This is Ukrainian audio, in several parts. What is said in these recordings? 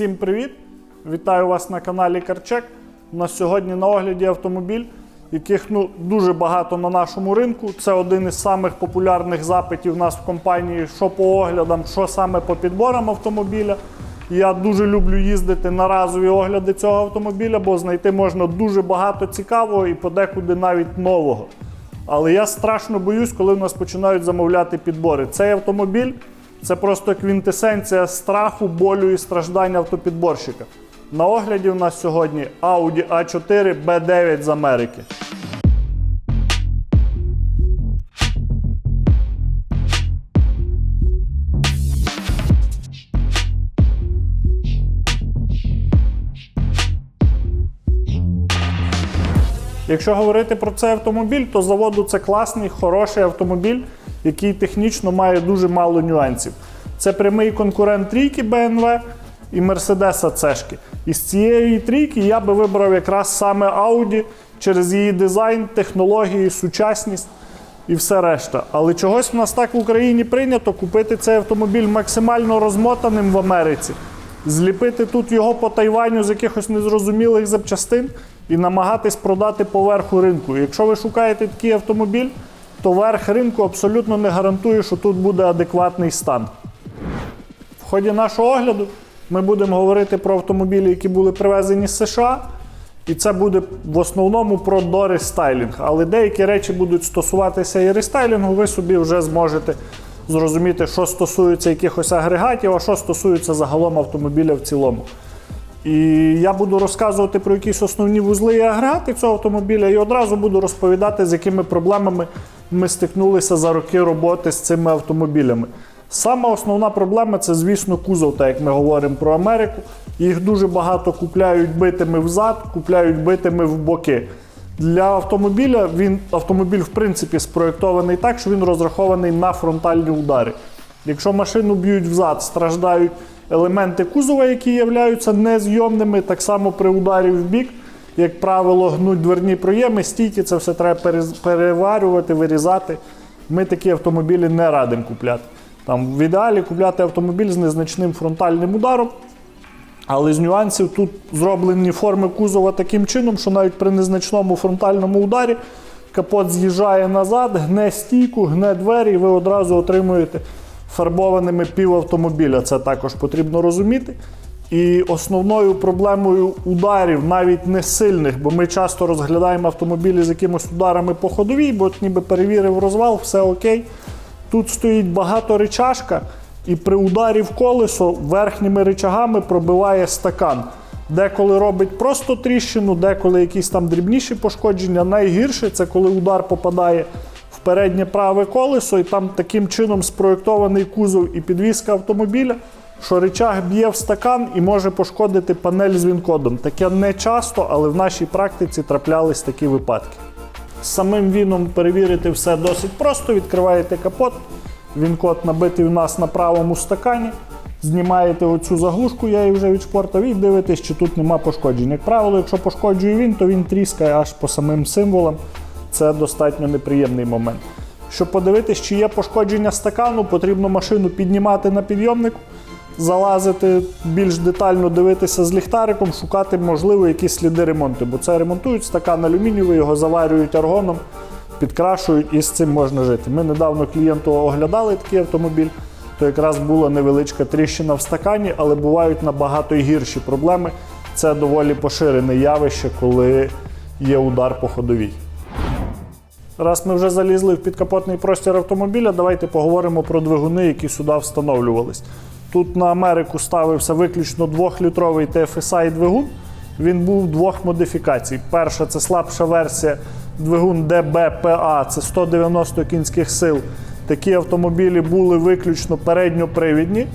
Всім привіт! Вітаю вас на каналі Карчек. У нас сьогодні на огляді автомобіль, яких ну, дуже багато на нашому ринку. Це один із самих популярних запитів у нас в компанії, що по оглядам, що саме по підборам автомобіля. Я дуже люблю їздити на разові огляди цього автомобіля, бо знайти можна дуже багато цікавого і подекуди навіть нового. Але я страшно боюсь, коли в нас починають замовляти підбори. Цей автомобіль це просто квінтесенція страху, болю і страждань автопідборщика. На огляді у нас сьогодні Audi A4 B9 з Америки. Якщо говорити про цей автомобіль, то заводу це класний, хороший автомобіль, який технічно має дуже мало нюансів. Це прямий конкурент трійки BMW і Mercedes Цешки. Із цієї трійки я би вибрав якраз саме Audi через її дизайн, технології, сучасність і все решта. Але чогось в нас так в Україні прийнято купити цей автомобіль максимально розмотаним в Америці, зліпити тут його по Тайваню з якихось незрозумілих запчастин і намагатись продати по верху ринку. Якщо ви шукаєте такий автомобіль, то верх ринку абсолютно не гарантує, що тут буде адекватний стан. В ході нашого огляду ми будемо говорити про автомобілі, які були привезені з США. І це буде в основному про дорестайлінг. Але деякі речі будуть стосуватися і рестайлінгу, ви собі вже зможете зрозуміти, що стосується якихось агрегатів, а що стосується загалом автомобіля в цілому. І я буду розказувати про якісь основні вузли і агрегати цього автомобіля, і одразу буду розповідати, з якими проблемами ми стикнулися за роки роботи з цими автомобілями. Сама основна проблема це, звісно, кузов, так як ми говоримо про Америку. Їх дуже багато купляють битими взад, купляють битими в боки. Для автомобіля він автомобіль, в принципі, спроєктований так, що він розрахований на фронтальні удари. Якщо машину б'ють взад, страждають елементи кузова, які являються незйомними, так само при ударі в бік, як правило, гнуть дверні проєми, стійки, це все треба переварювати, вирізати. Ми такі автомобілі не радимо купляти. Там в ідеалі купляти автомобіль з незначним фронтальним ударом. Але з нюансів тут зроблені форми кузова таким чином, що навіть при незначному фронтальному ударі капот з'їжджає назад, гне стійку, гне двері, і ви одразу отримуєте фарбованими пів автомобіля. Це також потрібно розуміти. І основною проблемою ударів, навіть не сильних, бо ми часто розглядаємо автомобілі з якимись ударами по ходовій, бо ніби перевірив розвал, все окей. Тут стоїть багато речашка, і при ударі в колесо верхніми речагами пробиває стакан. Деколи робить просто тріщину, деколи якісь там дрібніші пошкодження. Найгірше це коли удар попадає в переднє праве колесо, і там таким чином спроєктований кузов і підвізка автомобіля, що речаг б'є в стакан і може пошкодити панель з він-кодом. Таке не часто, але в нашій практиці траплялись такі випадки. З самим віном перевірити все досить просто. Відкриваєте капот, він-код набитий у нас на правому стакані. Знімаєте оцю заглушку, я її вже відшпортав, і дивитесь, чи тут нема пошкоджень. Як правило, якщо пошкоджує він, то він тріскає аж по самим символам. Це достатньо неприємний момент. Щоб подивитись, чи є пошкодження стакану, потрібно машину піднімати на підйомнику, залазити більш детально дивитися з ліхтариком, шукати, можливо, якісь сліди ремонту. Бо це ремонтують стакан алюмінієвий, його заварюють аргоном, підкрашують і з цим можна жити. Ми недавно клієнту оглядали такий автомобіль, то якраз була невеличка тріщина в стакані, але бувають набагато гірші проблеми. Це доволі поширене явище, коли є удар по ходовій. Раз ми вже залізли в підкапотний простір автомобіля, давайте поговоримо про двигуни, які сюди встановлювались. Тут на Америку ставився виключно 2-літровий TFSI двигун. Він був двох модифікацій. Перша це слабша версія двигун DBPA, це 190 кінських сил. Такі автомобілі були виключно передньопривідні.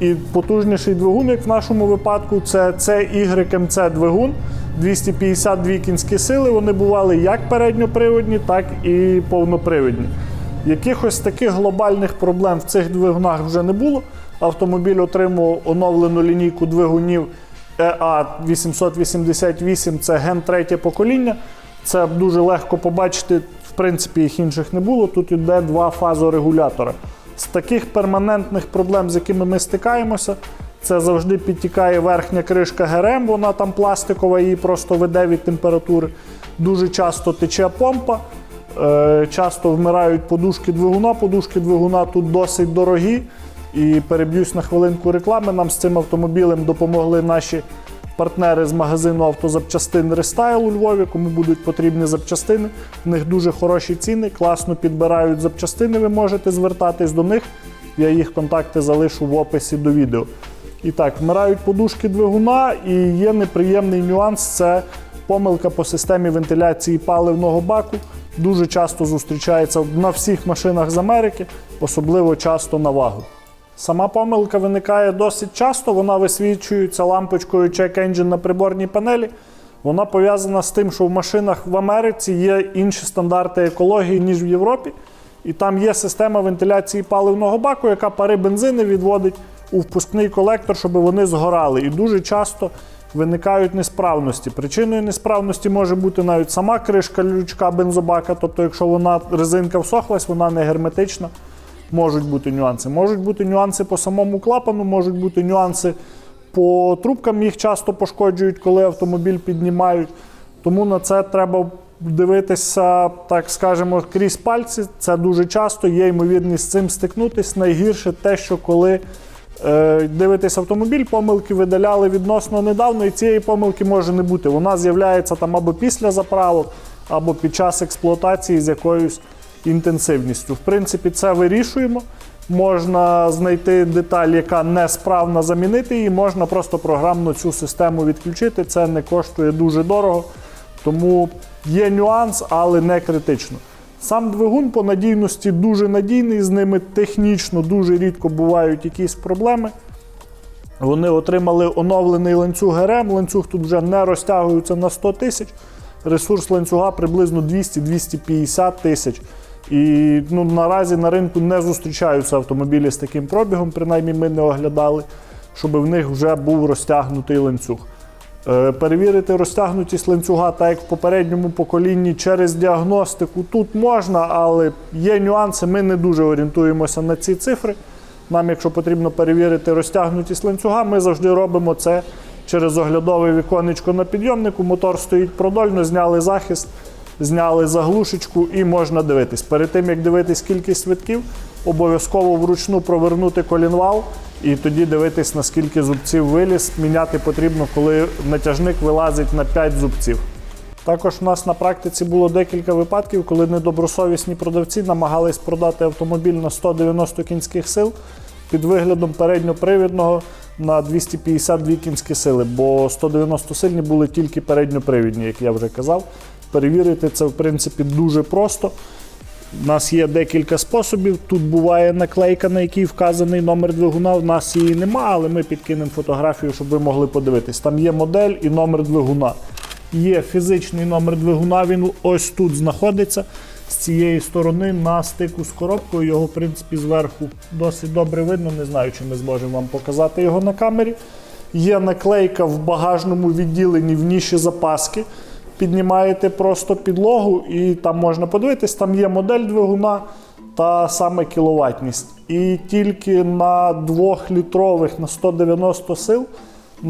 І потужніший двигун, як в нашому випадку, це CYMC двигун. 252 кінські сили. Вони бували як передньоприводні, так і повнопривідні. Якихось таких глобальних проблем в цих двигунах вже не було. Автомобіль отримував оновлену лінійку двигунів EA 888, це ген третє покоління. Це дуже легко побачити, в принципі, їх інших не було. Тут йде два фазорегулятора. З таких перманентних проблем, з якими ми стикаємося, це завжди підтікає верхня кришка ГРМ, вона там пластикова, її просто веде від температури. Дуже часто тече помпа, е, часто вмирають подушки двигуна. Подушки двигуна тут досить дорогі. І переб'юсь на хвилинку реклами. Нам з цим автомобілем допомогли наші партнери з магазину автозапчастин Рестайл у Львові, кому будуть потрібні запчастини. В них дуже хороші ціни, класно підбирають запчастини. Ви можете звертатись до них. Я їх контакти залишу в описі до відео. І так, вмирають подушки двигуна, і є неприємний нюанс це помилка по системі вентиляції паливного баку. Дуже часто зустрічається на всіх машинах з Америки, особливо часто на вагу. Сама помилка виникає досить часто, вона висвічується лампочкою Check Engine на приборній панелі. Вона пов'язана з тим, що в машинах в Америці є інші стандарти екології, ніж в Європі. І там є система вентиляції паливного баку, яка пари бензини відводить у впускний колектор, щоб вони згорали. І дуже часто виникають несправності. Причиною несправності може бути навіть сама кришка лючка бензобака, тобто, якщо вона резинка всохлась, вона не герметична. Можуть бути нюанси. Можуть бути нюанси по самому клапану, можуть бути нюанси по трубкам, їх часто пошкоджують, коли автомобіль піднімають. Тому на це треба дивитися, так скажемо, крізь пальці. Це дуже часто, є ймовірність з цим стикнутись. Найгірше те, що коли е, дивитесь автомобіль, помилки видаляли відносно недавно, і цієї помилки може не бути. Вона з'являється там або після заправок, або під час експлуатації з якоюсь інтенсивністю. В принципі, це вирішуємо. Можна знайти деталь, яка несправна, замінити її, можна просто програмно цю систему відключити. Це не коштує дуже дорого. Тому є нюанс, але не критично. Сам двигун по надійності дуже надійний, з ними технічно дуже рідко бувають якісь проблеми. Вони отримали оновлений ланцюг ГРМ. Ланцюг тут вже не розтягується на 100 тисяч. Ресурс ланцюга приблизно 200-250 тисяч. І ну, наразі на ринку не зустрічаються автомобілі з таким пробігом, принаймні ми не оглядали, щоб в них вже був розтягнутий ланцюг. Е, Перевірити розтягнутість ланцюга, так як в попередньому поколінні через діагностику тут можна, але є нюанси. Ми не дуже орієнтуємося на ці цифри. Нам, якщо потрібно перевірити розтягнутість ланцюга, ми завжди робимо це через оглядове віконечко на підйомнику. Мотор стоїть продольно, зняли захист, зняли заглушечку і можна дивитись. Перед тим як дивитись кількість витків, обов'язково вручну провернути колінвал і тоді дивитись, наскільки зубців виліз. Міняти потрібно, коли натяжник вилазить на 5 зубців. Також у нас на практиці було декілька випадків, коли недобросовісні продавці намагались продати автомобіль на 190 кінських сил під виглядом передньопривідного на 252 кінські сили, бо 190 сильні були тільки передньопривідні, як я вже казав. Перевірити це в принципі дуже просто. У нас є декілька способів. Тут буває наклейка, на якій вказаний номер двигуна. У нас її нема, але ми підкинемо фотографію, щоб ви могли подивитись. Там є модель і номер двигуна. Є фізичний номер двигуна, він ось тут знаходиться. З цієї сторони на стику з коробкою. Його, в принципі, зверху досить добре видно. Не знаю, чи ми зможемо вам показати його на камері. Є наклейка в багажному відділенні в ніші запаски. Піднімаєте просто підлогу, і там можна подивитись, там є модель двигуна та саме кіловатність. І тільки на 2-літрових на 190 сил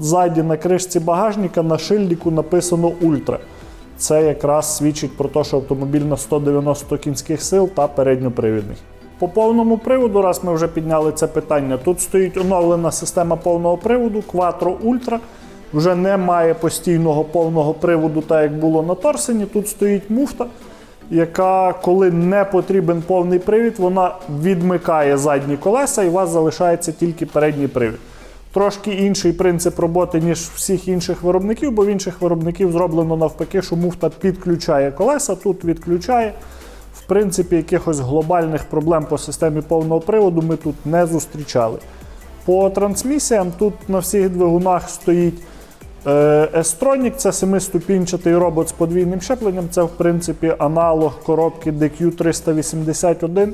ззаді на кришці багажника на шильдику написано Ультра. Це якраз свідчить про те, що автомобіль на 190 кінських сил та передньопривідний. По повному приводу, раз ми вже підняли це питання, тут стоїть оновлена система повного приводу Quattro Ultra. Вже немає постійного повного приводу, так як було на Торсені. Тут стоїть муфта, яка, коли не потрібен повний привід, вона відмикає задні колеса і у вас залишається тільки передній привід. Трошки інший принцип роботи, ніж всіх інших виробників, бо в інших виробників зроблено навпаки, що муфта підключає колеса, тут відключає. В принципі, якихось глобальних проблем по системі повного приводу ми тут не зустрічали. По трансмісіям тут на всіх двигунах стоїть е, S-Tronic, це семиступінчатий робот з подвійним щепленням. Це, в принципі, аналог коробки DQ381,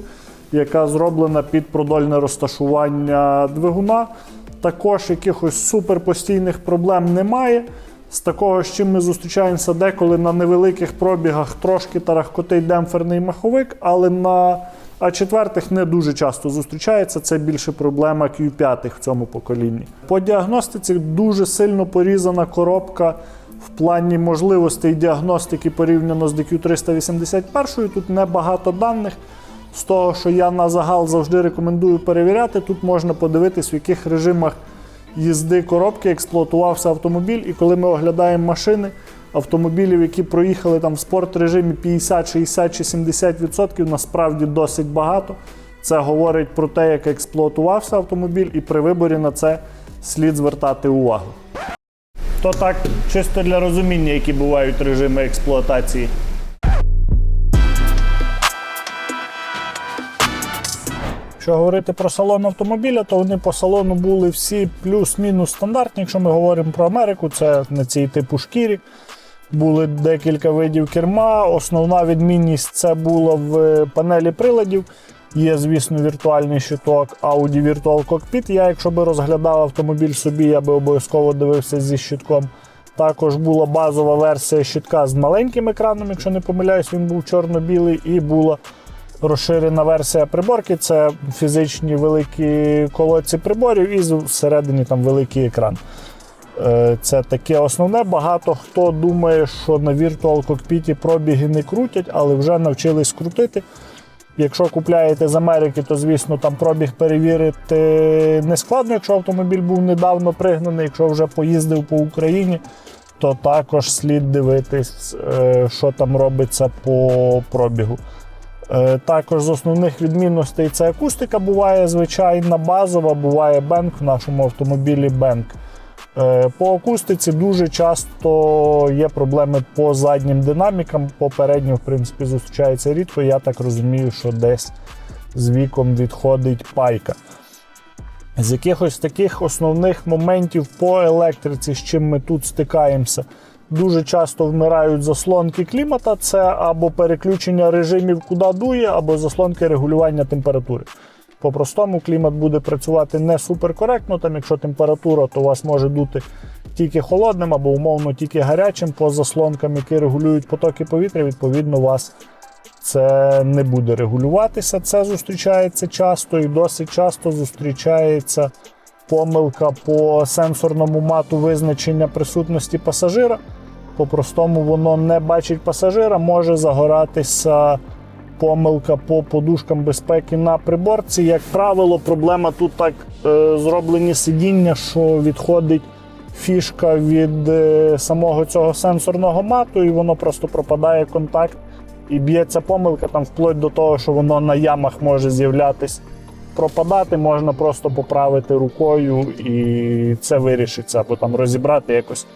яка зроблена під продольне розташування двигуна. Також якихось суперпостійних проблем немає. З такого, з чим ми зустрічаємося деколи на невеликих пробігах, трошки тарахкотить демпферний маховик, але на А четвертих не дуже часто зустрічається. Це більше проблема Q5 в цьому поколінні. По діагностиці дуже сильно порізана коробка в плані можливостей діагностики порівняно з DQ381. Тут небагато даних. З того, що я на загал завжди рекомендую перевіряти, тут можна подивитись, в яких режимах їзди коробки експлуатувався автомобіль. І коли ми оглядаємо машини автомобілів, які проїхали там в спорт режимі 50, 60 чи 70%, насправді досить багато. Це говорить про те, як експлуатувався автомобіль, і при виборі на це слід звертати увагу. То так, чисто для розуміння, які бувають режими експлуатації. Якщо говорити про салон автомобіля, то вони по салону були всі плюс-мінус стандартні. Якщо ми говоримо про Америку, це на цій типу шкірі. Були декілька видів керма. Основна відмінність це було в панелі приладів. Є, звісно, віртуальний щиток Audi Virtual Cockpit. Я, якщо би розглядав автомобіль собі, я би обов'язково дивився зі щитком. Також була базова версія щитка з маленьким екраном, якщо не помиляюсь, він був чорно-білий, і була розширена версія приборки. Це фізичні великі колодці приборів і всередині там великий екран. Е, Це таке основне. Багато хто думає, що на Virtual Cockpit пробіги не крутять, але вже навчились крутити. Якщо купляєте з Америки, то звісно там пробіг перевірити не складно, якщо автомобіль був недавно пригнаний. Якщо вже поїздив по Україні, то також слід дивитись, е, що там робиться по пробігу. Е, Також з основних відмінностей це акустика буває звичайна базова, буває бенк в нашому автомобілі бенк. Е, По акустиці дуже часто є проблеми по заднім динамікам. Попередньо, в принципі, зустрічається рідко. Я так розумію, що десь з віком відходить пайка. З якихось таких основних моментів по електриці, з чим ми тут стикаємося, дуже часто вмирають заслонки клімата. Це або переключення режимів, куди дує, або заслонки регулювання температури. По-простому клімат буде працювати не суперкоректно. Там, якщо температура, то у вас може дути тільки холодним або умовно тільки гарячим по заслонкам, які регулюють потоки повітря. Відповідно, у вас це не буде регулюватися. Це зустрічається часто і досить часто зустрічається помилка по сенсорному мату визначення присутності пасажира. По-простому воно не бачить пасажира, може загоратися помилка по подушкам безпеки на приборці. Як правило, проблема тут так е, зроблені сидіння, що відходить фішка від е, самого цього сенсорного мату, і воно просто пропадає контакт і б'ється помилка там вплоть до того, що воно на ямах може з'являтись. Пропадати можна просто поправити рукою, і це вирішиться, або там розібрати якось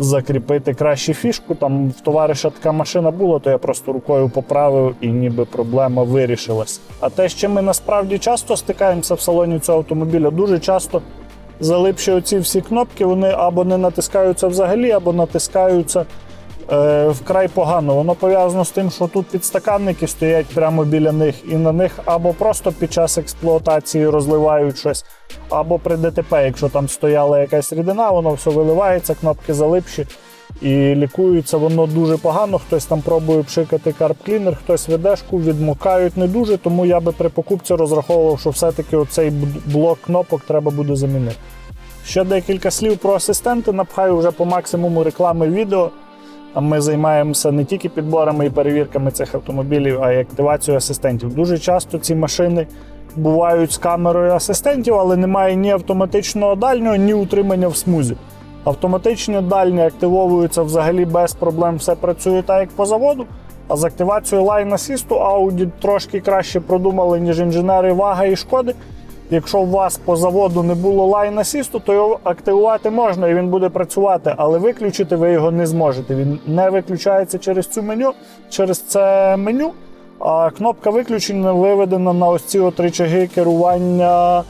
закріпити краще фішку. Там в товариша така машина була, то я просто рукою поправив і ніби проблема вирішилась. А те, чим ми насправді часто стикаємося в салоні цього автомобіля, дуже часто залипші оці всі кнопки, вони або не натискаються взагалі, або натискаються вкрай погано. Воно пов'язано з тим, що тут підстаканники стоять прямо біля них, і на них або просто під час експлуатації розливають щось, або при ДТП, якщо там стояла якась рідина, воно все виливається, кнопки залипші. І лікується воно дуже погано. Хтось там пробує пшикати карп-клінер, хтось ведешку, відмокають не дуже. Тому я би при покупці розраховував, що все-таки оцей блок кнопок треба буде замінити. Ще декілька слів про асистенти. Напхаю вже по максимуму реклами відео. А ми займаємося не тільки підборами і перевірками цих автомобілів, а й активацією асистентів. Дуже часто ці машини бувають з камерою асистентів, але немає ні автоматичного дальнього, ні утримання в смузі. Автоматичні дальні активовуються взагалі без проблем, все працює так, як по заводу. А з активацією Line Assist Audi трошки краще продумали, ніж інженери Вага і Шкоди. Якщо у вас по заводу не було Line Assist, то його активувати можна і він буде працювати, але виключити ви його не зможете. Він не виключається через цю меню, через це меню. А кнопка виключення виведена на ось ці от рычаги керування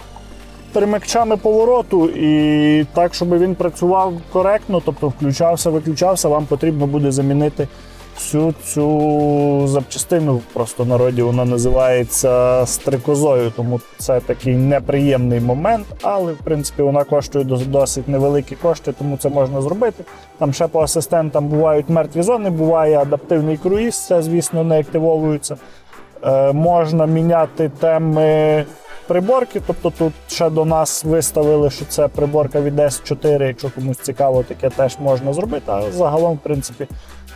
перемикчами повороту. І так, щоб він працював коректно, тобто включався, виключався, вам потрібно буде замінити всю цю запчастину. Просто народі вона називається стрикозою, тому це такий неприємний момент, але в принципі вона коштує досить невеликі кошти, тому це можна зробити. Там ще по асистентам бувають мертві зони, буває адаптивний круїз, це, звісно, не активовується. Е, можна міняти теми приборки. Тобто тут ще до нас виставили, що це приборка від S4. Якщо комусь цікаво, таке теж можна зробити. А загалом, в принципі,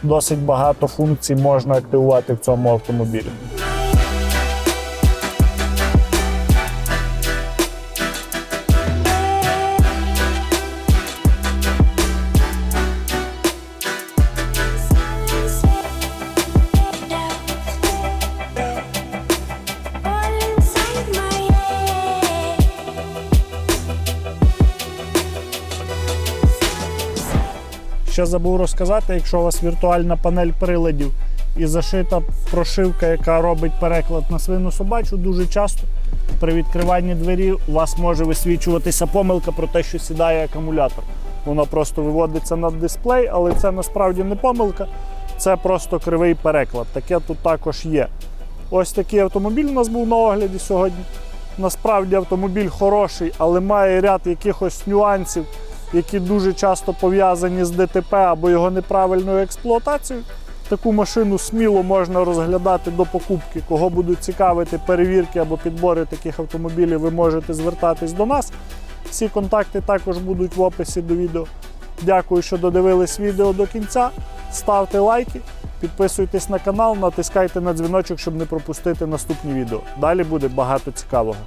досить багато функцій можна активувати в цьому автомобілі. Ще забув розказати, якщо у вас віртуальна панель приладів і зашита прошивка, яка робить переклад на свину собачу, дуже часто при відкриванні двері у вас може висвічуватися помилка про те, що сідає акумулятор. Воно просто виводиться на дисплей, але це насправді не помилка, це просто кривий переклад. Таке тут також є. Ось такий автомобіль у нас був на огляді сьогодні. Насправді автомобіль хороший, але має ряд якихось нюансів, які дуже часто пов'язані з ДТП або його неправильною експлуатацією. Таку машину сміло можна розглядати до покупки. Кого будуть цікавити перевірки або підбори таких автомобілів, ви можете звертатись до нас. Всі контакти також будуть в описі до відео. Дякую, що додивились відео до кінця. Ставте лайки, підписуйтесь на канал, натискайте на дзвіночок, щоб не пропустити наступні відео. Далі буде багато цікавого.